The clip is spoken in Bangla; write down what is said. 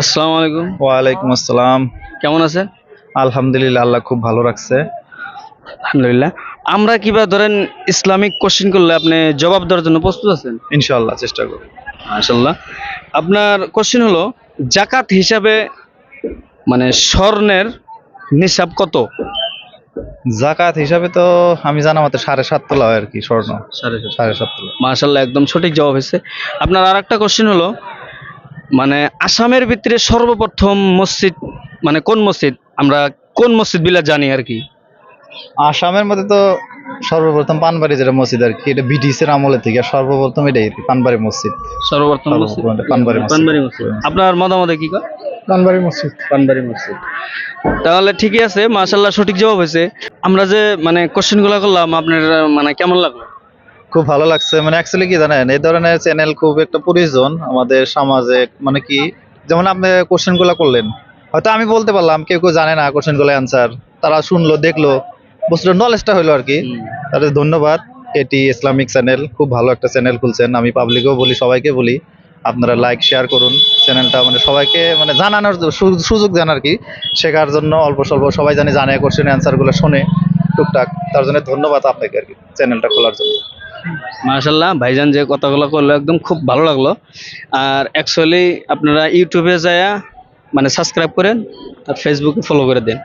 আসসালামু আলাইকুম। ওয়ালাইকুম আসসালাম। কেমন আছেন? আলহামদুলিল্লাহ আল্লাহ খুব ভালো রাখছে। আলহামদুলিল্লাহ। আমরা কিবা ধরেন ইসলামিক কোশ্চেন করলে আপনি জবাব দেওয়ার জন্য প্রস্তুত আছেন? ইনশাআল্লাহ চেষ্টা করি মাশাল্লাহ আপনার কোশ্চেন হলো জাকাত হিসাবে মানে স্বর্ণের নিসাব কত? জাকাত হিসাবে তো আমি জানা মতে সাড়ে সাত তোলা হয় আর কি স্বর্ণ। সাড়ে সাত। তোলা। মাশাল্লাহ একদম সঠিক জবাব হয়েছে। আপনার আর একটা কোশ্চেন হলো মানে আসামের ভিতরে সর্বপ্রথম মসজিদ মানে কোন মসজিদ? আমরা কোন মসজিদ বিলা জানি আর কি? আসামের মধ্যে তো সর্বপ্রথম পানবাড়ি যেটা মসজিদ আর কি এটা ব্রিটিশের আমলে থেকে সর্বপ্রথম এটাই আর কি, পানবাড়ি মসজিদ। সর্বপ্রথম মসজিদ? পানবাড়ি মসজিদ। পানবাড়ি মসজিদ। আপনার মতামতে কি কয়? পানবাড়ি মসজিদ। পানবাড়ি মসজিদ। তাহলে ঠিকই আছে মাশাল্লাহ সঠিক জবাব হয়েছে। আমরা যে মানে কোশ্চেনগুলা করলাম আপনার মানে কেমন লাগল? খুব ভালো লাগছে। মানে অ্যাকচুয়ালি কি জানেন এই ধরনের চ্যানেল খুব একটা প্রয়োজন আমাদের সমাজে। মানে কি যেমন আপনি কোশ্চেনগুলা করলেন হয়তো আমি বলতে পারলাম কেউ কেউ জানে না কোশ্চেনগুলো অ্যান্সার তারা শুনলো দেখল বস্তুটা নলেজটা হলো আর কি। তাদের ধন্যবাদ। এটি ইসলামিক চ্যানেল খুব ভালো একটা চ্যানেল খুলছেন। আমি পাবলিকেও বলি সবাইকে বলি। আপনারা লাইক শেয়ার করুন। চ্যানেলটা মানে সবাইকে মানে জানানোর সুযোগ দেন আর কি। শেখার জন্য অল্প স্বল্প সবাই জানে জানে কোশ্চেন অ্যান্সারগুলো শোনে টুকটাক। তার জন্য ধন্যবাদ আপনাকে আর কি চ্যানেলটা খোলার জন্য। মাশাল্লাহ ভাইজান যে কথাগুলো করল একদম খুব ভালো লাগল। আর অ্যাকচুয়ালি আপনারা ইউটিউবে যায় মানে সাবস্ক্রাইব করেন, আর ফেসবুকে ফলো করে দেন।